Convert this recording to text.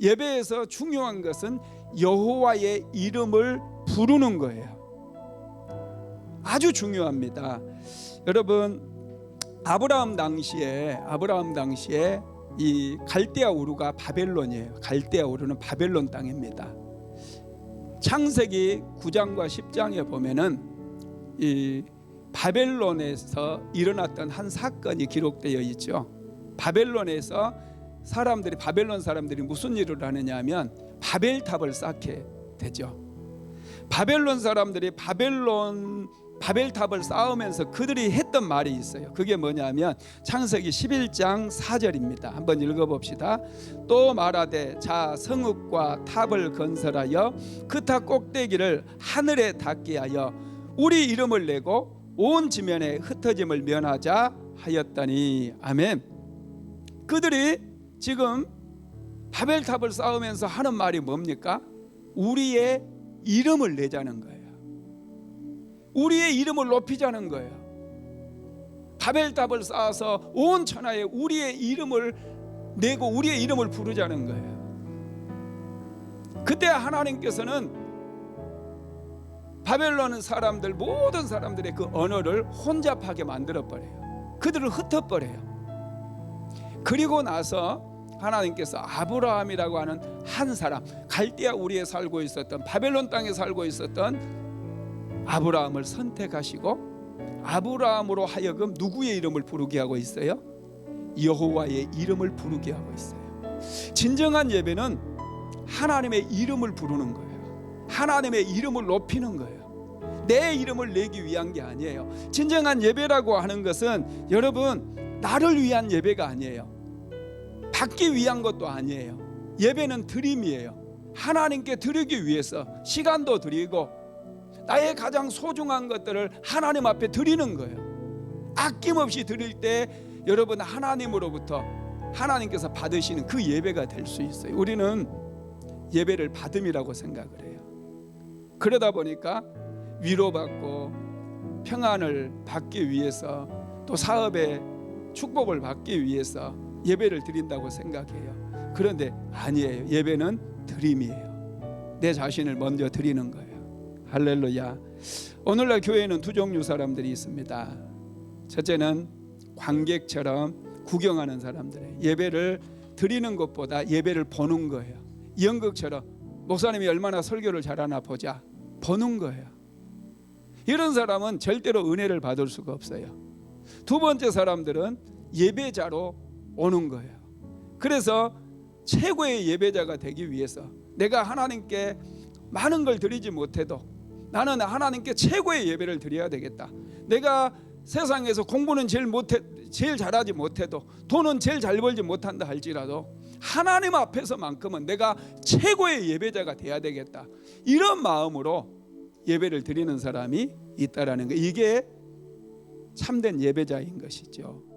예배에서 중요한 것은 여호와의 이름을 부르는 거예요. 아주 중요합니다. 여러분 아브라함 당시에 아브라함 당시에 이 갈대아 우르가 바벨론이에요. 갈대아 우르는 바벨론 땅입니다. 창세기 9장과 10장에 보면은 이 바벨론에서 일어났던 한 사건이 기록되어 있죠. 바벨론에서 사람들이 바벨론 사람들이 무슨 일을 하느냐면 바벨탑을 쌓게 되죠. 바벨론 사람들이 바벨론 바벨탑을 쌓으면서 그들이 했던 말이 있어요. 그게 뭐냐면 창세기 11장 4절입니다. 한번 읽어 봅시다. 또 말하되 자 성읍과 탑을 건설하여 그 탑 꼭대기를 하늘에 닿게 하여 우리 이름을 내고 온 지면에 흩어짐을 면하자 하였더니 아멘. 그들이 지금 바벨탑을 쌓으면서 하는 말이 뭡니까? 우리의 이름을 내자는 거예요. 우리의 이름을 높이자는 거예요. 바벨탑을 쌓아서 온 천하에 우리의 이름을 내고 우리의 이름을 부르자는 거예요. 그때 하나님께서는 바벨론 사람들 모든 사람들의 그 언어를 혼잡하게 만들어 버려요. 그들을 흩어 버려요. 그리고 나서 하나님께서 아브라함이라고 하는 한 사람 갈대아 우리에 살고 있었던 바벨론 땅에 살고 있었던 아브라함을 선택하시고 아브라함으로 하여금 누구의 이름을 부르게 하고 있어요? 여호와의 이름을 부르게 하고 있어요. 진정한 예배는 하나님의 이름을 부르는 거예요. 하나님의 이름을 높이는 거예요. 내 이름을 내기 위한 게 아니에요. 진정한 예배라고 하는 것은 여러분 나를 위한 예배가 아니에요. 받기 위한 것도 아니에요. 예배는 드림이에요. 하나님께 드리기 위해서 시간도 드리고 나의 가장 소중한 것들을 하나님 앞에 드리는 거예요. 아낌없이 드릴 때 여러분 하나님으로부터 하나님께서 받으시는 그 예배가 될 수 있어요. 우리는 예배를 받음이라고 생각을 해요. 그러다 보니까 위로받고 평안을 받기 위해서 또 사업에 축복을 받기 위해서 예배를 드린다고 생각해요. 그런데 아니에요. 예배는 드림이에요. 내 자신을 먼저 드리는 거예요. 할렐루야. 오늘날 교회에는 두 종류 사람들이 있습니다. 첫째는 관객처럼 구경하는 사람들이에요. 예배를 드리는 것보다 예배를 보는 거예요. 연극처럼 목사님이 얼마나 설교를 잘하나 보자 보는 거예요. 이런 사람은 절대로 은혜를 받을 수가 없어요. 두 번째 사람들은 예배자로 오는 거예요. 그래서 최고의 예배자가 되기 위해서 내가 하나님께 많은 걸 드리지 못해도 나는 하나님께 최고의 예배를 드려야 되겠다. 내가 세상에서 공부는 제일 못해 제일 잘하지 못해도 돈은 제일 잘 벌지 못한다 할지라도 하나님 앞에서만큼은 내가 최고의 예배자가 돼야 되겠다. 이런 마음으로 예배를 드리는 사람이 있다라는 거. 이게 참된 예배자인 것이죠.